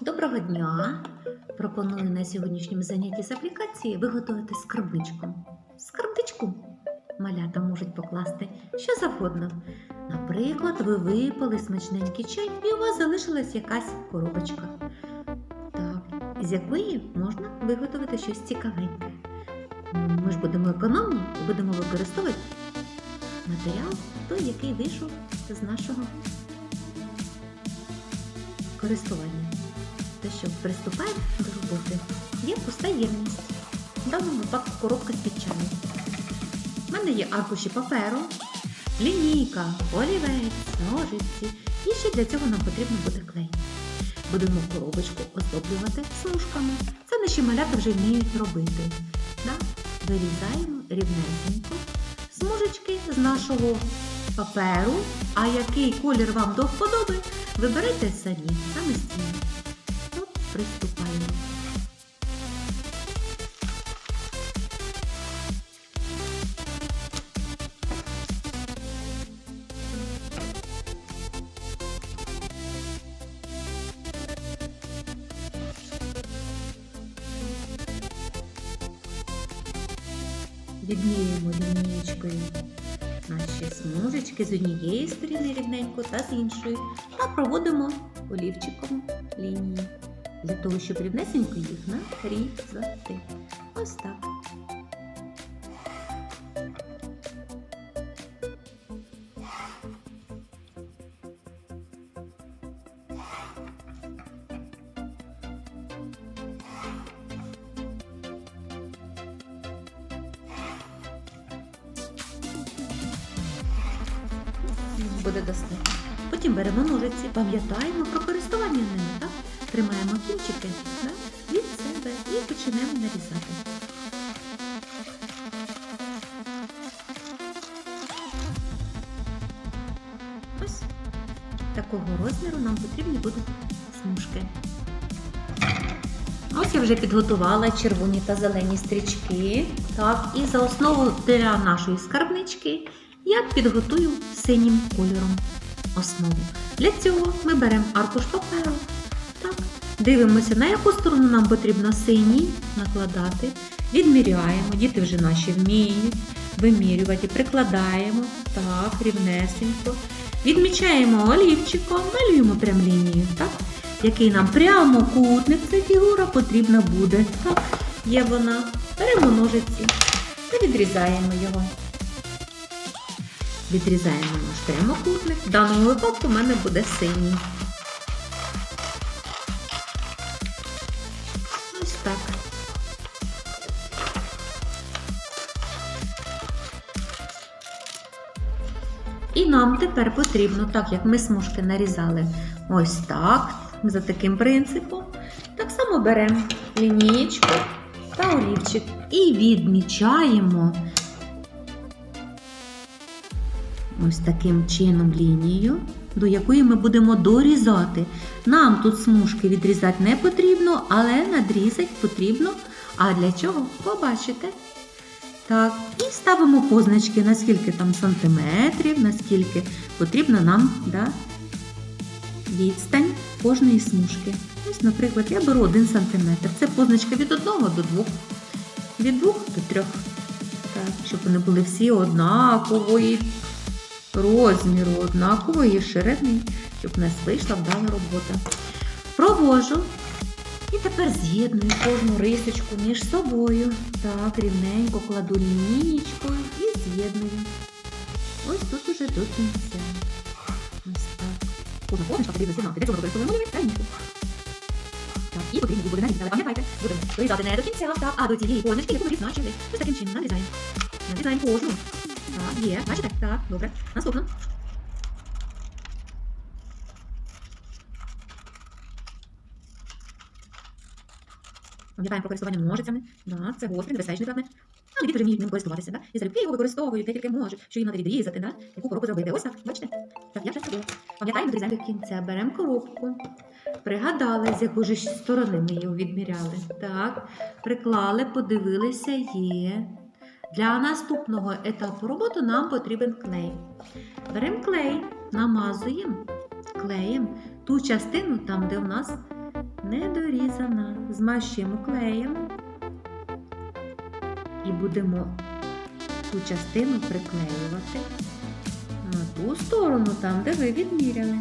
Доброго дня! Пропоную на сьогоднішньому занятті з аплікації виготовити скарбничку. Скарбничку малята можуть покласти що завгодно. Наприклад, ви випили смачненький чай і у вас залишилась якась коробочка. Так, з якої можна виготовити щось цікавеньке. Ми ж будемо економні і будемо використовувати матеріал, той, який вийшов з нашого користування. То що, приступаємо до роботи. Є пуста ємність. В даному випадку коробка з під. У мене є аркуші паперу, лінійка, олівець, ножиці. І ще для цього нам потрібно буде клей. Будемо коробочку оздоблювати смужками. Це наші малята вже вміють робити. Вирізаємо рівнесенько смужечки з нашого паперу. А який колір вам до вподоби, виберете самі самостійно. Приступаємо. Відмірюємо лінієчкою наші смужечки з однієї сторони рівненько та з іншої. Та проводимо олівчиком лінії для того, щоб рівнесенько їх нарізати. Ось так. буде достатньо. Потім беремо ножиці, пам'ятаємо про користування ними, так? Тримаємо кінчики так? від себе і починаємо нарізати. Ось такого розміру нам потрібні будуть смужки. Ось я вже підготувала червоні та зелені стрічки. Так, і за основу для нашої скарбнички я підготую синім кольором основу. Для цього ми беремо аркуш паперу. Так, дивимося, на яку сторону нам потрібно синій накладати. Відміряємо, діти вже наші вміють вимірювати, прикладаємо так, рівнесенько. Відмічаємо олівчиком, малюємо прям лінію, так? який нам прямокутник, ця фігура потрібна буде. Так, є вона. Беремо ножиці та відрізаємо його. Відрізаємо наш прямокутник. В даному випадку в мене буде синій. Нам тепер потрібно, так як ми смужки нарізали ось так, за таким принципом, так само беремо лінієчку та олівчик і відмічаємо ось таким чином лінію, до якої ми будемо дорізати. Нам тут смужки відрізати не потрібно, але надрізати потрібно. А для чого? Побачите. Так, і ставимо позначки, наскільки там сантиметрів, наскільки потрібно нам да, відстань кожної смужки. Ось, наприклад, я беру 1 см. Це позначка від 1 до 2, від 2 до 3. Так, щоб вони були всі однакової розміру, однакової ширини, щоб в нас вийшла вдала робота. Провожу і тепер з'єдную кожну рисочку між собою. Так, рівненько кладу лінієчкою і з'єдную. Ось тут уже до кінця. Ось так. Кожна позначка потрібно з'єднати. Для цього використовуємо олівець та лінійку. Так, і потрібно їх буде нарізати. Але пам'ятайте, будемо вирізати не до кінця, так, а до цієї позначки, яку ми відзначили. Ось таким чином нарізаємо. Нарізаємо кожну. Так, є. Бачите? Так, добре. Наступно. Пам'ятаємо про користування ножицями. Да, це гострий, небезпечний предмет. Але діти вміють ним користуватися. Да? І залюбки його використовують, де тільки можуть, що їм треба відрізати, да? яку коробку зробити. Ось так, бачите? Так, я вже зробила. Пам'ятаємо, відрізаємо до кінця. Беремо коробку. Пригадали, з якої ж сторони ми її відміряли. Так, приклали, подивилися, є. Для наступного етапу роботи нам потрібен клей. Беремо клей, намазуємо клеєм ту частину, там, де у нас недорізана. Змащуємо клеєм і будемо ту частину приклеювати на ту сторону, там, де ви відміряли.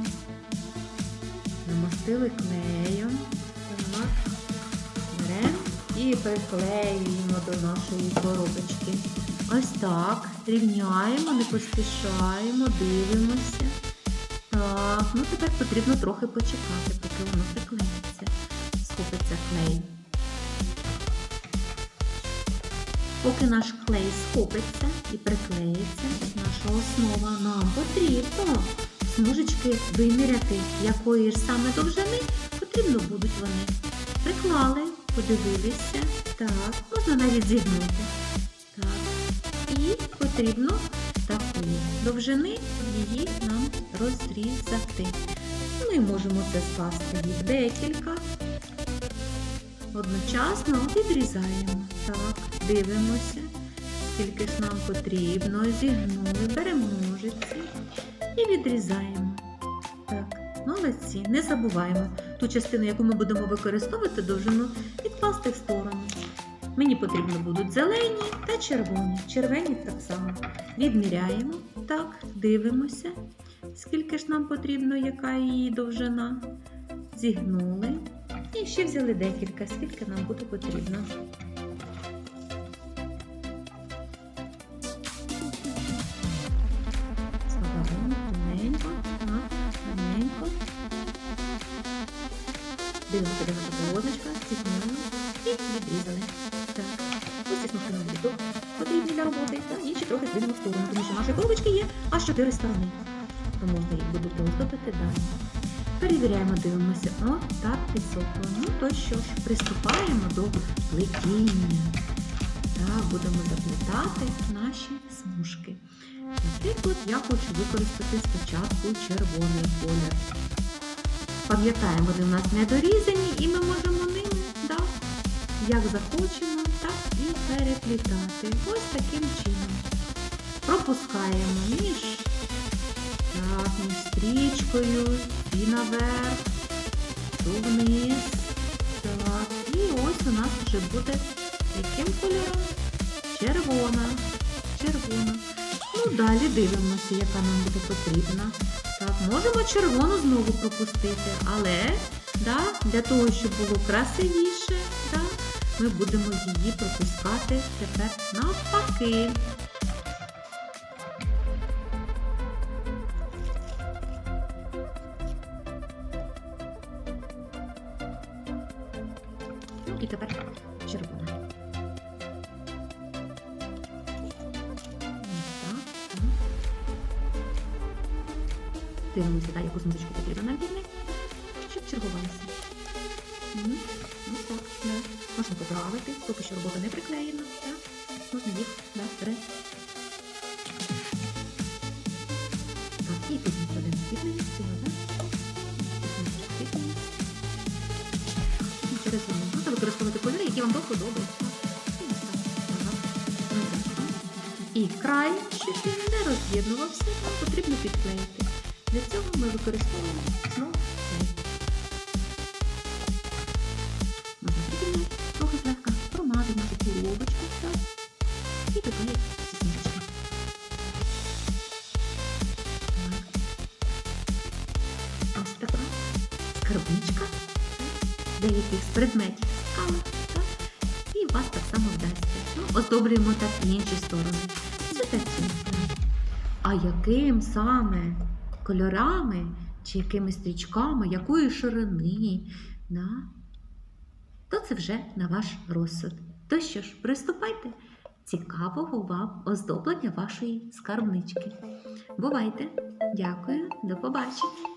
Намастили клеєм. І приклеюємо до нашої коробочки. Ось так. Рівняємо, не поспішаємо, дивимося. Так, ну тепер потрібно трохи почекати, поки воно приклеїться. Клей. Поки наш клей схопиться і приклеїться, наша основа нам потрібно смужечки виміряти, якої ж саме довжини потрібно будуть вони. Приклали, подивилися, так, можна навіть зігнути. Так. І потрібно такої довжини її нам розрізати. Ми можемо це скласти їх декілька. Одночасно відрізаємо. Так, дивимося, скільки ж нам потрібно. Зігнули, беремо ножиці і відрізаємо. Так, молодці. Не забуваємо ту частину, яку ми будемо використовувати, довжину відкласти в сторону. Мені потрібно будуть зелені та червоні. Червоні так само. Відміряємо. Так, дивимося, скільки ж нам потрібно, яка її довжина. Зігнули. І ще взяли декілька, скільки нам буде потрібно. Складаємо тоненько. Дивимося, де наша і відрізали. Так, ось смужки потрібні для роботи, та інші трохи зведемо в сторону, тому що наші коробочки є аж чотири сторони. То можна їх буде роздобити далі. Перевіряємо, дивимося. О, так, підсохло. Ну то що ж, приступаємо до плетіння. Так, будемо заплетати наші смужки. Наприклад, я хочу використати спочатку червоний колір. Пам'ятаємо, вони у нас не дорізані, і ми можемо ними, да, як захочемо, так і переплітати. Ось таким чином. Пропускаємо між, так, між стрічкою і наверх, то вниз. Так, і ось у нас вже буде яким кольором? Червона. Червона. Ну, далі дивимося, яка нам буде потрібна. Так, можемо червону знову пропустити, але да, для того, щоб було красивіше, да, ми будемо її пропускати тепер навпаки. Дивимося, так, яку смужечку потрібно нам вільне, щоб чергувалися. Мгм. Ось так, да. Можна поправити, поки що робота не приклеєна, так. Можна їх да. Так, і тут ми кладемо вільне, цього, так. Через воно. Можна використовувати кольори, які вам до вподоби. І. Ну, край, щоб він не роз'єднувався, потрібно підклеїти. Для цього ми використовуємо знову. Можна припідняти, трохи злегка нашу коробочку, так, і приклеїти ці Ось така скарбничка деяких з предметів скали, так? І вас так само вдасться. Ну, оздоблюємо так інші сторони. А яким саме кольорами чи якими стрічками, якої ширини, да? то це вже на ваш розсуд. То що ж, приступайте. Цікавого вам оздоблення вашої скарбнички. Бувайте! Дякую, до побачення!